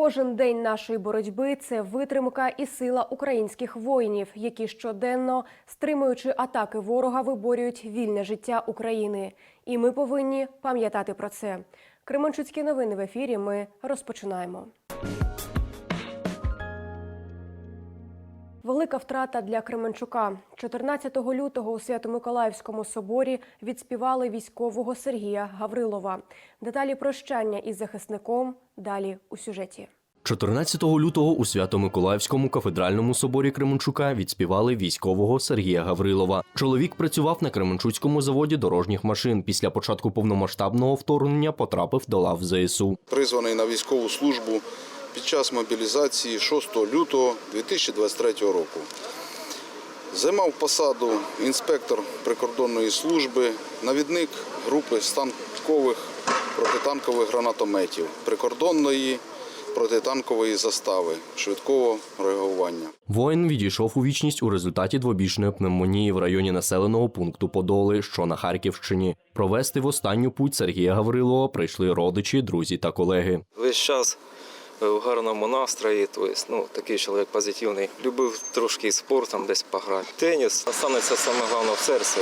Кожен день нашої боротьби це витримка і сила українських воїнів, які щоденно, стримуючи атаки ворога, виборюють вільне життя України. І ми повинні пам'ятати про це. Кременчуцькі новини в ефірі. Ми розпочинаємо. Велика втрата для Кременчука. 14 лютого у Свято-Миколаївському соборі відспівали військового Сергія Гаврилова. Деталі прощання із захисником далі у сюжеті. 14 лютого у Свято-Миколаївському кафедральному соборі Кременчука відспівали військового Сергія Гаврилова. Чоловік працював на Кременчуцькому заводі дорожніх машин. Після початку повномасштабного вторгнення потрапив до лав ЗСУ. призваний на військову службу під час мобілізації 6 лютого 2023 року. Займав посаду інспектор прикордонної служби, навідник групи станкових протитанкових гранатометів, прикордонної протитанкової застави швидкого реагування. Воїн відійшов у вічність у результаті двобічної пневмонії в районі населеного пункту Подоли, що на Харківщині. Провести в останню путь Сергія Гаврилова прийшли родичі, друзі та колеги. весь час в гарному настрої, тобто, ну, такий чоловік позитивний. Любив трошки спортом десь пограти. Теніс останеться саме головне в серці,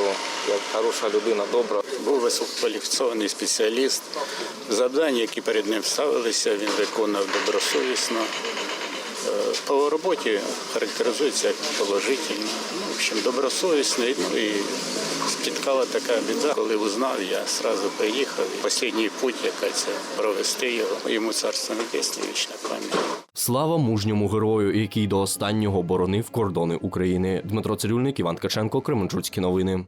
як хороша людина, добра. Був висококваліфікований спеціаліст. Завдання, які перед ним ставилися, він виконав добросовісно. Е, По роботі характеризується як положительно. Ну, в общем, добросовісний. Ну і спіткала така біда. Коли узнав, я одразу приїхав. Останній путь, яка це провести його. Йому царство небесне, вічна пам'ять. Слава мужньому герою, який до останнього боронив кордони України. Дмитро Цирюльник, Іван Ткаченко, Кременчуцькі новини.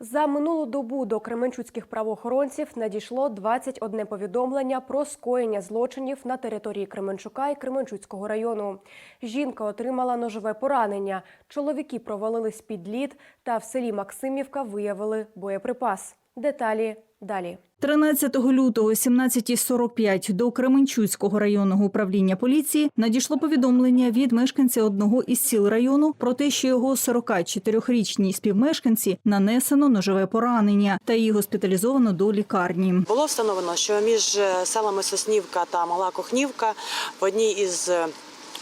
За минулу добу до кременчуцьких правоохоронців надійшло 21 повідомлення про скоєння злочинів на території Кременчука і Кременчуцького району. Жінка отримала ножове поранення. Чоловіки провалились під лід та в селі Максимівка виявили боєприпас. Деталі далі. 13 лютого, 17.45 до Кременчуцького районного управління поліції надійшло повідомлення від мешканця одного із сіл району про те, що його 44-річній співмешканці нанесено ножове поранення та її госпіталізовано до лікарні. Було встановлено, що між е, селами Соснівка та Мала Кохнівка в одній із е,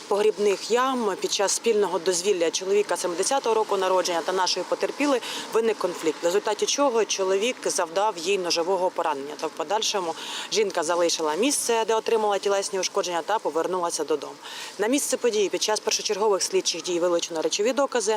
погрібних ям під час спільного дозвілля чоловіка 70-го року народження та нашої потерпіли виник конфлікт, в результаті чого чоловік завдав їй ножового поранення. Та в подальшому жінка залишила місце, де отримала тілесні ушкодження, та повернулася додому. На місце події під час першочергових слідчих дій вилучено речові докази.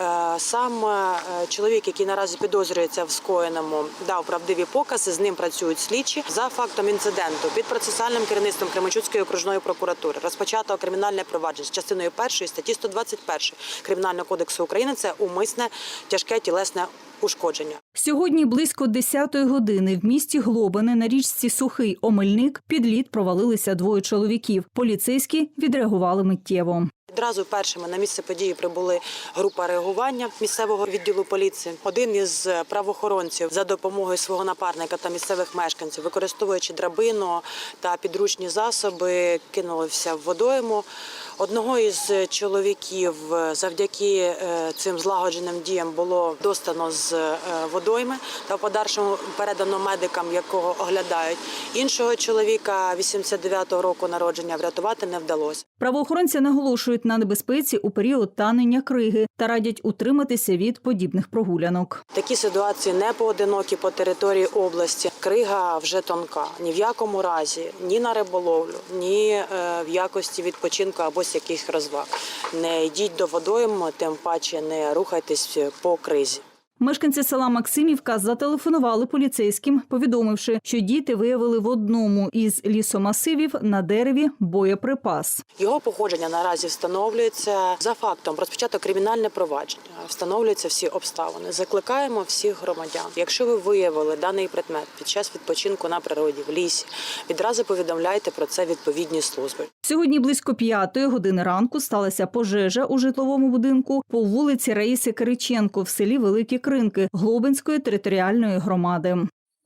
Е, Сам е, чоловік, який наразі підозрюється в скоєному, дав правдиві покази. З ним працюють слідчі за фактом інциденту під процесуальним керівництвом Кременчуцької окружної прокуратури. Розпочато кримінальне провадження з частиною першої статті 121 Кримінального кодексу України. Це умисне тяжке тілесне ушкодження. Сьогодні близько 10-ї години в місті Глобине на річці Сухий Омельник під лід провалилися двоє чоловіків. Поліцейські відреагували миттєво. Відразу першими на місце події прибули група реагування місцевого відділу поліції. Один із правоохоронців за допомогою свого напарника та місцевих мешканців, використовуючи драбину та підручні засоби, кинулися в водойму. Одного із чоловіків завдяки е, цим злагодженим діям було достано з е, водойми та в подальшому передано медикам, якого оглядають. Іншого чоловіка 89-го року народження врятувати не вдалося. Правоохоронці наголошують на небезпеці у період танення криги та радять утриматися від подібних прогулянок. Такі ситуації не поодинокі по території області. Крига вже тонка. Ні в якому разі, ні на риболовлю, ні е, в якості відпочинку або з якихось розваг. Не йдіть до водойм, тим паче не рухайтесь по кризі. Мешканці села Максимівка зателефонували поліцейським, повідомивши, що діти виявили в одному із лісомасивів на дереві боєприпас. Його походження наразі встановлюється за фактом розпочато кримінальне провадження. Встановлюються всі обставини. Закликаємо всіх громадян. Якщо ви виявили даний предмет під час відпочинку на природі в лісі, відразу повідомляйте про це відповідні служби. Сьогодні близько п'ятої години ранку сталася пожежа у житловому будинку по вулиці Раїси Кириченко в селі Великі Кринки Глобинської територіальної громади.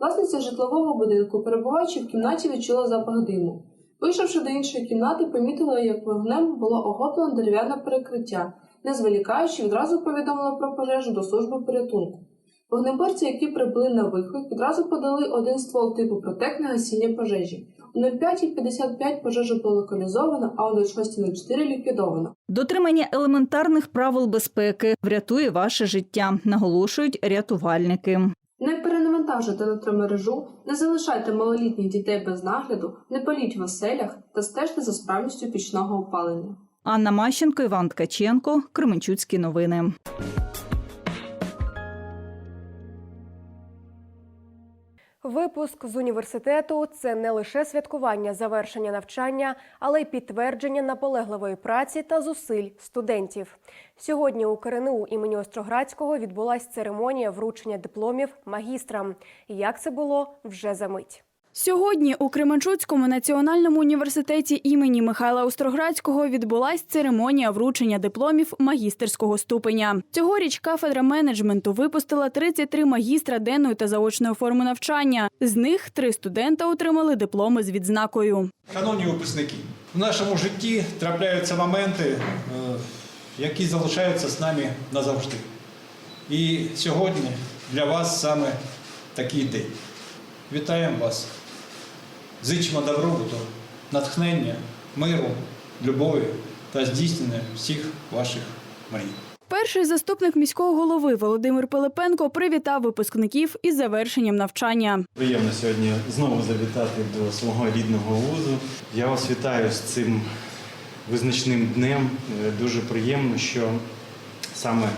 Власниця житлового будинку, перебуваючи в кімнаті, відчула запах диму. Вийшовши до іншої кімнати, помітила, як вогнем було охоплено дерев'яне перекриття. Не зволікаючи, відразу повідомила про пожежу до служби порятунку. Вогнеборці, які прибули на виклик, відразу подали один ствол типу протек на гасіння пожежі. У 05.55 пожежа була локалізована, а о 06.04 ліквідована. Дотримання елементарних правил безпеки врятує ваше життя, наголошують рятувальники. Не перенавантажуйте електромережу, не залишайте малолітніх дітей без нагляду, не паліть в оселях та стежте за справністю пічного опалення. Анна Мащенко, Іван Ткаченко, Кременчуцькі новини. Випуск з університету це не лише святкування завершення навчання, але й підтвердження наполегливої праці та зусиль студентів. Сьогодні у КРНУ імені Остроградського відбулася церемонія вручення дипломів магістрам. Як це було вже за мить. Сьогодні у Кременчуцькому національному університеті імені Михайла Остроградського відбулась церемонія вручення дипломів магістерського ступеня. Цьогоріч кафедра менеджменту випустила 33 магістра денної та заочної форми навчання. З них три студента отримали дипломи з відзнакою. Шановні випускники, в нашому житті трапляються моменти, е, які залишаються з нами назавжди. І сьогодні для вас саме такий день. Вітаємо вас. Зичимо добробуту, натхнення, миру, любові та здійснення всіх ваших мрій. Перший заступник міського голови Володимир Пилипенко привітав випускників із завершенням навчання. Приємно сьогодні знову завітати до свого рідного вузу. Я вас вітаю з цим визначним днем. Е, Дуже приємно, що саме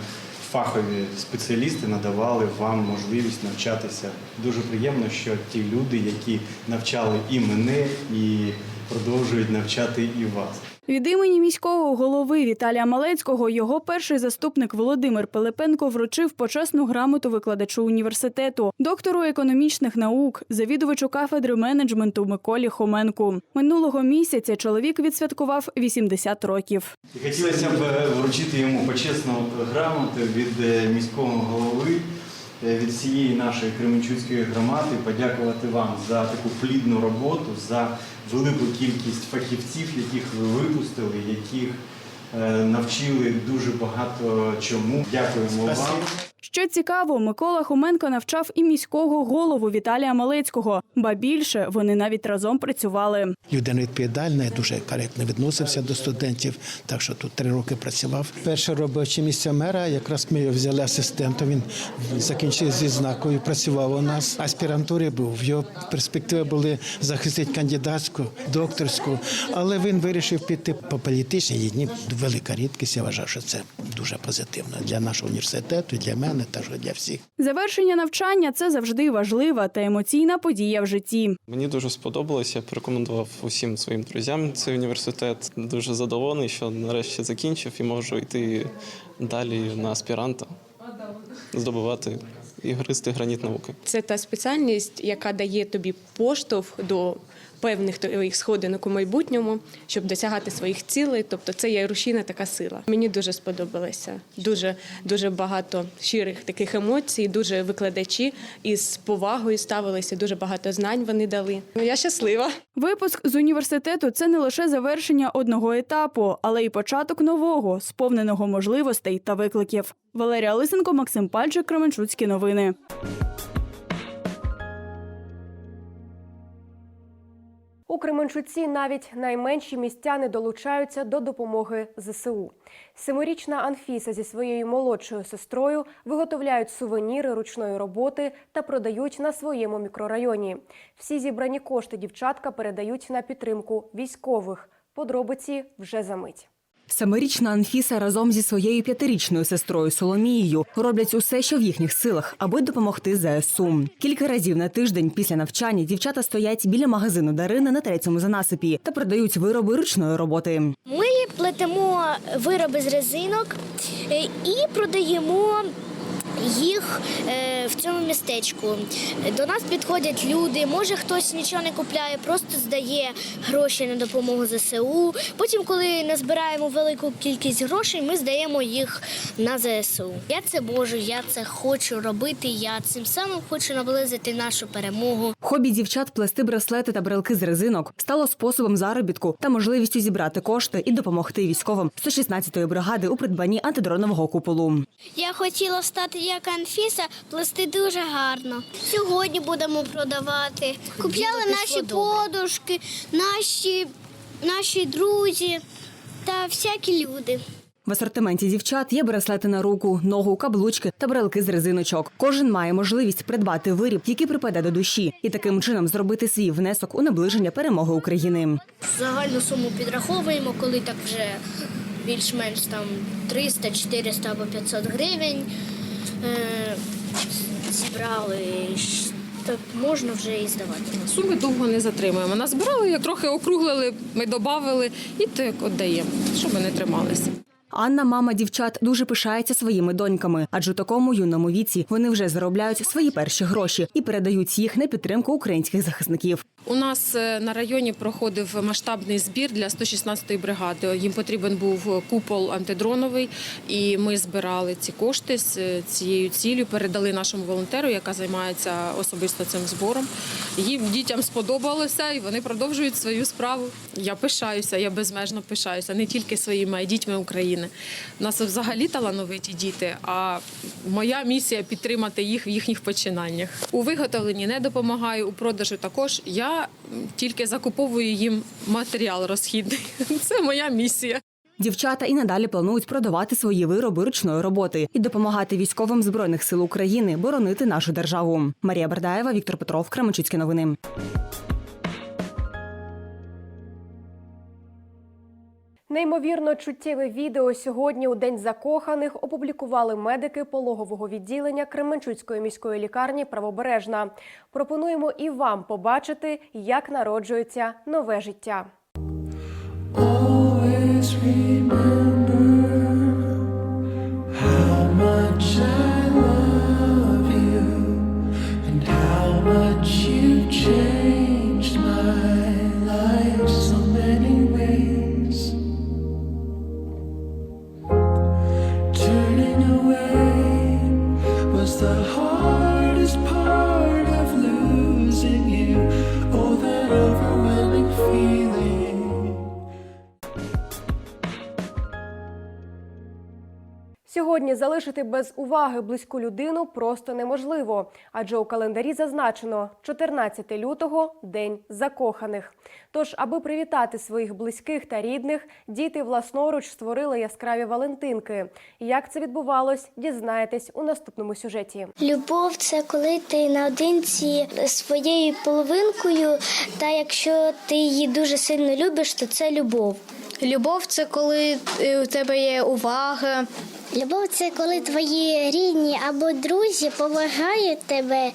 фахові спеціалісти надавали вам можливість навчатися. Дуже приємно, що ті люди, які навчали і мене, і продовжують навчати і вас. Від імені міського голови Віталія Малецького його перший заступник Володимир Пилипенко вручив почесну грамоту викладачу університету, доктору економічних наук, завідувачу кафедри менеджменту Миколі Хоменку. Минулого місяця чоловік відсвяткував 80 років. Хотілося б вручити йому почесну грамоту від е, міського голови, від всієї нашої Кременчуцької громади, подякувати вам за таку плідну роботу, за велику кількість фахівців, яких ви випустили, яких е, навчили дуже багато чому. Дякуємо вам. Що цікаво, Микола Хоменко навчав і міського голову Віталія Малецького, ба більше вони навіть разом працювали. Людина відповідальна, дуже коректно відносився до студентів, так що тут три роки працював. Перше робоче місце мера, якраз ми його взяли асистентом. Він закінчив зі знакою, працював у нас. Аспірантури був. В його перспективи були захистити кандидатську, докторську, але він вирішив піти по політичній дні. Велика рідкість. Я вважав, що це дуже позитивно для нашого університету, для мене та для всіх. Завершення навчання це завжди важлива та емоційна подія в житті. Мені дуже сподобалося. Я порекомендував усім своїм друзям цей університет. Дуже задоволений, що нарешті закінчив і можу йти далі на аспіранта, здобувати і гристи граніт науки. Це та спеціальність, яка дає тобі поштовх до певних твоїх сходинок у майбутньому, щоб досягати своїх цілей. Тобто це є рушійна така сила. Мені дуже сподобалося. Дуже дуже багато щирих таких емоцій, дуже викладачі із повагою ставилися. Дуже багато знань вони дали. Ну, Я щаслива. Випуск з університету це не лише завершення одного етапу, але й початок нового, сповненого можливостей та викликів. Валерія Лисенко, Максим Пальчик, Кременчуцькі новини. У Кременчуці навіть найменші містяни долучаються до допомоги ЗСУ. Семирічна Анфіса зі своєю молодшою сестрою виготовляють сувеніри ручної роботи та продають на своєму мікрорайоні. Всі зібрані кошти дівчатка передають на підтримку військових. Подробиці вже за мить. Семирічна Анфіса разом зі своєю п'ятирічною сестрою Соломією роблять усе, що в їхніх силах, аби допомогти ЗСУ. Кілька разів на тиждень після навчання дівчата стоять біля магазину Дарини на третьому занасипі та продають вироби ручної роботи. Ми плетемо вироби з резинок е, і продаємо. Їх е, в цьому містечку до нас підходять люди. Може хтось нічого не купляє, просто здає гроші на допомогу ЗСУ. Потім, коли назбираємо велику кількість грошей, ми здаємо їх на ЗСУ. Я це можу, я це хочу робити. Я цим самим хочу наблизити нашу перемогу. Хобі дівчат плести браслети та брелки з резинок стало способом заробітку та можливістю зібрати кошти і допомогти військовим 116-ї бригади у придбанні антидронового куполу. Я хотіла стати як Анфіса, плести дуже гарно. Сьогодні будемо продавати. Купляли наші подушки, наші, наші друзі та всякі люди. В асортименті дівчат є браслети на руку, ногу, каблучки та брелки з резиночок. Кожен має можливість придбати виріб, який припаде до душі, і таким чином зробити свій внесок у наближення перемоги України. Загальну суму підраховуємо, коли так вже більш-менш там 300, 400 або 500 гривень зібрали, то можна вже і здавати. Суми довго не затримуємо. Назбирали, як трохи округлили, ми додали і так віддаємо, щоб не трималися. Анна, мама дівчат, дуже пишається своїми доньками, адже у такому юному віці вони вже заробляють свої перші гроші і передають їх на підтримку українських захисників. У нас е, на районі проходив масштабний збір для 116-ї бригади. Їм потрібен був купол антидроновий, і ми збирали ці кошти з е, цією ціллю, передали нашому волонтеру, яка займається особисто цим збором. Їм дітям сподобалося, і вони продовжують свою справу. Я пишаюся, я безмежно пишаюся не тільки своїми, а й дітьми України. У нас взагалі талановиті діти. А моя місія підтримати їх в їхніх починаннях. У виготовленні не допомагаю, у продажу також. Я тільки закуповую їм матеріал розхідний. Це моя місія. Дівчата і надалі планують продавати свої вироби ручної роботи і допомагати військовим збройних сил України боронити нашу державу. Марія Бердаєва, Віктор Петров, Кременчуцькі новини. Неймовірно чуттєве відео сьогодні у День закоханих опублікували медики пологового відділення Кременчуцької міської лікарні Правобережна. Пропонуємо і вам побачити, як народжується нове життя. Залишити без уваги близьку людину просто неможливо, адже у календарі зазначено 14 лютого день закоханих. Тож, аби привітати своїх близьких та рідних, діти власноруч створили яскраві валентинки. Як це відбувалось, дізнаєтесь у наступному сюжеті. Любов це коли ти наодинці своєю половинкою, та якщо ти її дуже сильно любиш, то це любов. Любов це коли у тебе є увага. Любов це коли твої рідні або друзі поважають тебе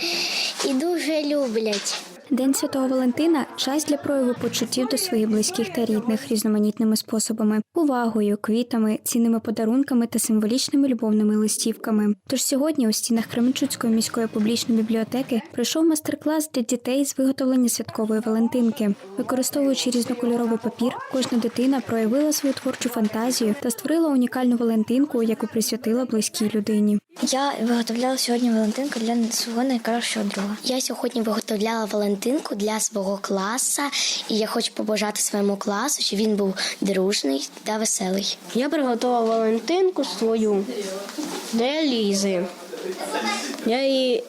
і дуже люблять. День Святого Валентина час для прояву почуттів до своїх близьких та рідних різноманітними способами, увагою, квітами, цінними подарунками та символічними любовними листівками. Тож сьогодні у стінах Кременчуцької міської публічної бібліотеки пройшов майстер-клас для дітей з виготовлення святкової Валентинки. Використовуючи різнокольоровий папір, кожна дитина проявила свою творчу фантазію та створила унікальну Валентинку, яку присвятила близькій людині. Я виготовляла сьогодні Валентинку для свого найкращого друга. Я сьогодні виготовляла Валентинку для свого класу, і я хочу побажати своєму класу, щоб він був дружний та веселий. Я приготувала Валентинку свою для Лізи. Я її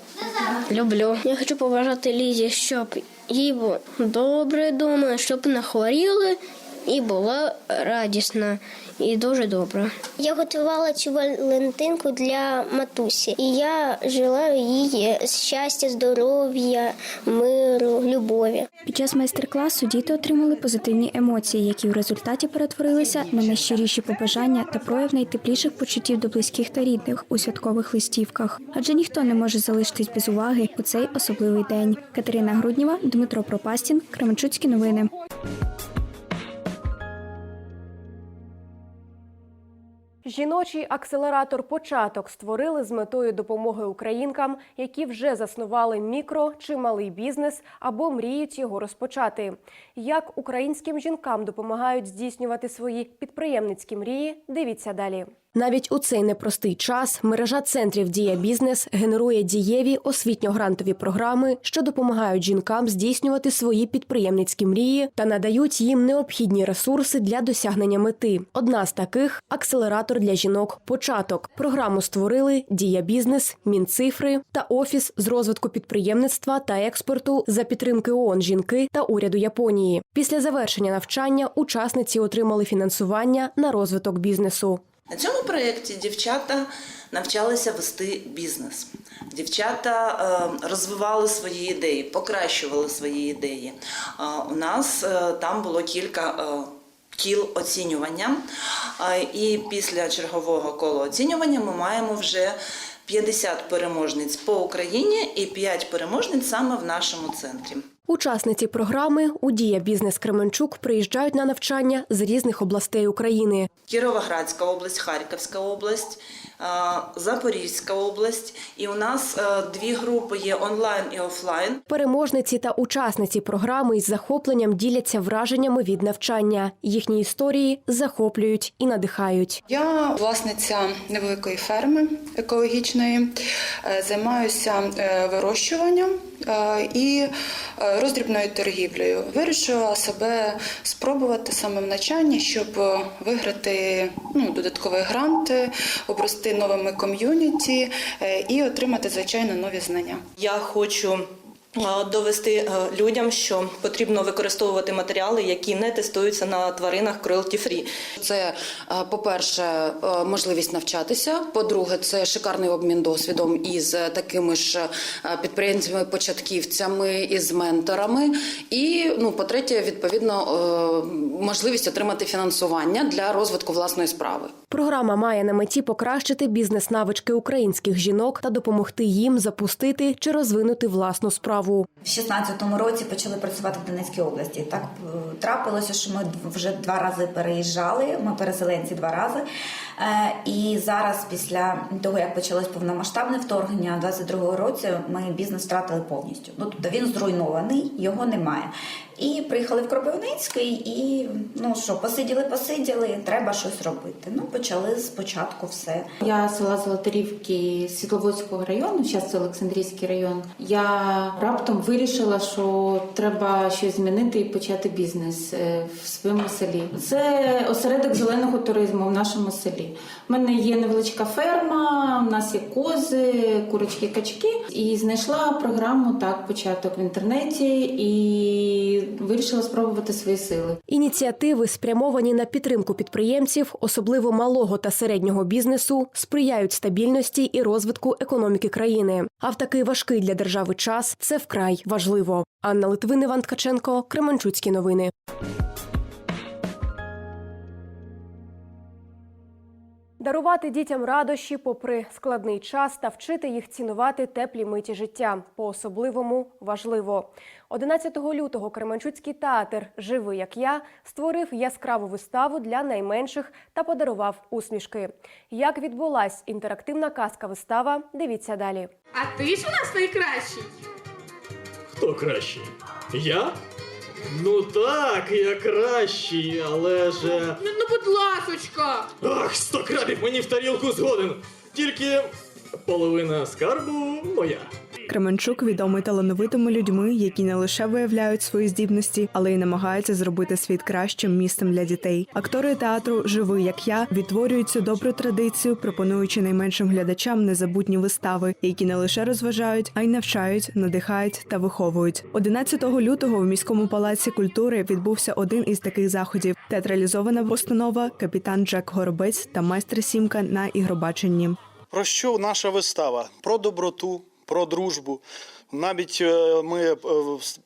люблю. Я хочу побажати Лізі, щоб їй було добре вдома, щоб не хворіли і була радісна і дуже добра. Я готувала цю Валентинку для матусі, і я желаю їй щастя, здоров'я, миру, любові. Під час майстер-класу діти отримали позитивні емоції, які в результаті перетворилися на найщиріші побажання та прояв найтепліших почуттів до близьких та рідних у святкових листівках. Адже ніхто не може залишитись без уваги у цей особливий день. Катерина Грудніва, Дмитро Пропастін, Кременчуцькі новини. Жіночий акселератор Початок створили з метою допомоги українкам, які вже заснували мікро чи малий бізнес або мріють його розпочати. Як українським жінкам допомагають здійснювати свої підприємницькі мрії? Дивіться далі. Навіть у цей непростий час мережа центрів Дія Бізнес генерує дієві освітньо-грантові програми, що допомагають жінкам здійснювати свої підприємницькі мрії та надають їм необхідні ресурси для досягнення мети. Одна з таких акселератор для жінок. Початок програму створили Дія Бізнес, Мінцифри та Офіс з розвитку підприємництва та експорту за підтримки ООН жінки та уряду Японії. Після завершення навчання учасниці отримали фінансування на розвиток бізнесу. На цьому проєкті дівчата навчалися вести бізнес. Дівчата е, розвивали свої ідеї, покращували свої ідеї. Е, у нас е, там було кілька. Кіл оцінювання, і після чергового кола оцінювання ми маємо вже 50 переможниць по Україні і 5 переможниць саме в нашому центрі. Учасниці програми у Дія Бізнес Кременчук приїжджають на навчання з різних областей України. Кіровоградська область, Харківська область, е, Запорізька область. І у нас е, дві групи є онлайн і офлайн. Переможниці та учасниці програми із захопленням діляться враженнями від навчання. Їхні історії захоплюють і надихають. Я власниця невеликої ферми екологічної, Е, займаюся вирощуванням і е, роздрібною торгівлею. Вирішила себе спробувати саме в навчанні, щоб е, виграти ну, додаткові гранти, обрости новими ком'юніті е, і отримати звичайно нові знання. Я хочу е, довести е, людям, що потрібно використовувати матеріали, які не тестуються на тваринах cruelty free. Це, е, по-перше, е, можливість навчатися. По-друге, це шикарний обмін досвідом із такими ж е, підприємцями-початківцями, із менторами. І, ну, по-третє, відповідно, можливість отримати фінансування для розвитку власної справи. Програма має на меті покращити бізнес-навички українських жінок та допомогти їм запустити чи розвинути власну справу. В 16-му році почали працювати в Донецькій області. Так е, трапилося, що ми вже два рази переїжджали. Ми переселенці два рази. Е, І зараз, після того як почалось повномасштабне вторгнення, у 22-го році ми бізнес втратили повністю. Ну тобто він зруйнований, його немає. І приїхали в Кропивницький, і ну що, посиділи, посиділи, треба щось робити. Ну почали спочатку все. Я села Золотарівки Світловодського району, зараз це Олександрійський район. Я раптом вирішила, що треба щось змінити і почати бізнес е, в своєму селі. Це осередок зеленого туризму в нашому селі. Мене є невеличка ферма, у нас є кози, курочки, качки. І знайшла програму так, початок в інтернеті і вирішила спробувати свої сили. Ініціативи, спрямовані на підтримку підприємців, особливо малого та середнього бізнесу, сприяють стабільності і розвитку економіки країни. А в такий важкий для держави час це вкрай важливо. Анна Литвин, Іван Ткаченко, Кременчуцькі новини. Дарувати дітям радощі попри складний час та вчити їх цінувати теплі миті життя по-особливому важливо. 11 лютого Кременчуцький театр Живи як я створив яскраву виставу для найменших та подарував усмішки. Як відбулась інтерактивна казка вистава? Дивіться далі. А ти ж у нас найкращий. Хто кращий? Я? Ну так, я кращий, але ж. е, Ну, ну будь ласочка. Ах, сто крабів мені в тарілку згоден. Тільки половина скарбу моя. Кременчук відомий талановитими людьми, які не лише виявляють свої здібності, але й намагаються зробити світ кращим місцем для дітей. Актори театру Живи як я відтворюють цю добру традицію, пропонуючи найменшим глядачам незабутні вистави, які не лише розважають, а й навчають, надихають та виховують. 11 лютого в міському палаці культури відбувся один із таких заходів: театралізована постанова Капітан Джек Горобець та майстер Сімка на ігробаченні. Про що наша вистава? Про доброту, про дружбу. Навіть е, ми е,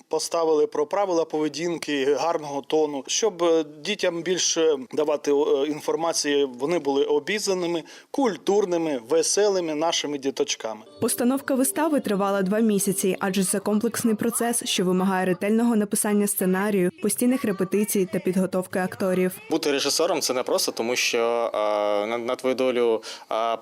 поставили про правила поведінки, гарного тону, щоб е, дітям більше давати інформації, вони були обізнаними, культурними, веселими нашими діточками. Постановка вистави тривала два місяці, адже це комплексний процес, що вимагає ретельного написання сценарію, постійних репетицій та підготовки акторів. Бути режисером це не просто, тому що на, на твою долю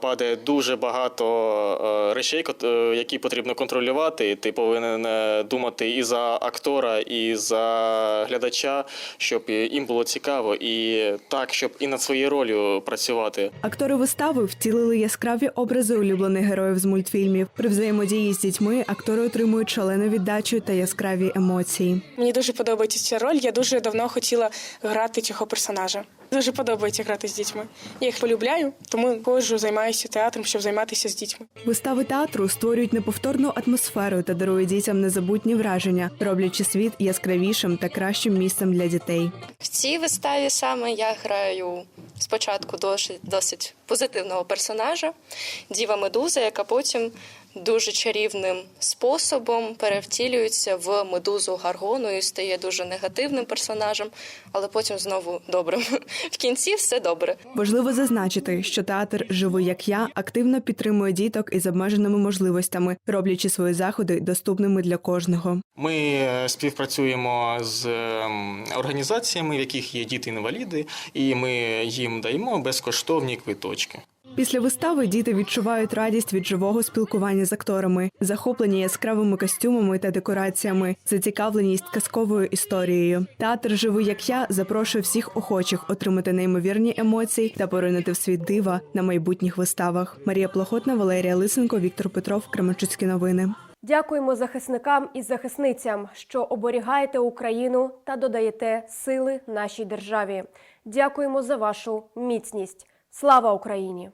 падає дуже багато речей, кот- які потрібно контролювати. І ти повинен е, думати і за актора, і за глядача, щоб їм було цікаво, і так, щоб і над своєю ролью працювати. Актори вистави втілили яскраві образи улюблених героїв з мультфільмів. При взаємодії з дітьми актори отримують шалену віддачу та яскраві емоції. Мені дуже подобається ця роль. Я дуже давно хотіла грати цього персонажа. Дуже подобається грати з дітьми. Я їх полюбляю, тому ходжу, займаюся театром, щоб займатися з дітьми. Вистави театру створюють неповторну атмосферу та дарують дітям незабутні враження, роблячи світ яскравішим та кращим місцем для дітей. В цій виставі саме я граю спочатку досить, досить позитивного персонажа, Діва Медуза, яка потім дуже чарівним способом перевтілюється в медузу Гаргону і стає дуже негативним персонажем, але потім знову добрим. В кінці все добре. Важливо зазначити, що театр Живий як я активно підтримує діток із обмеженими можливостями, роблячи свої заходи доступними для кожного. Ми е, співпрацюємо з ем, організаціями, в яких є діти-інваліди, і ми їм даємо безкоштовні квиточки. Після вистави діти відчувають радість від живого спілкування з акторами, захоплені яскравими костюмами та декораціями, зацікавленість казковою історією. Театр Живий як я запрошує всіх охочих отримати неймовірні емоції та поринути в світ дива на майбутніх виставах. Марія Плохотна, Валерія Лисенко, Віктор Петров, Кременчуцькі новини. Дякуємо захисникам і захисницям, що оберігаєте Україну та додаєте сили нашій державі. Дякуємо за вашу міцність. Слава Україні!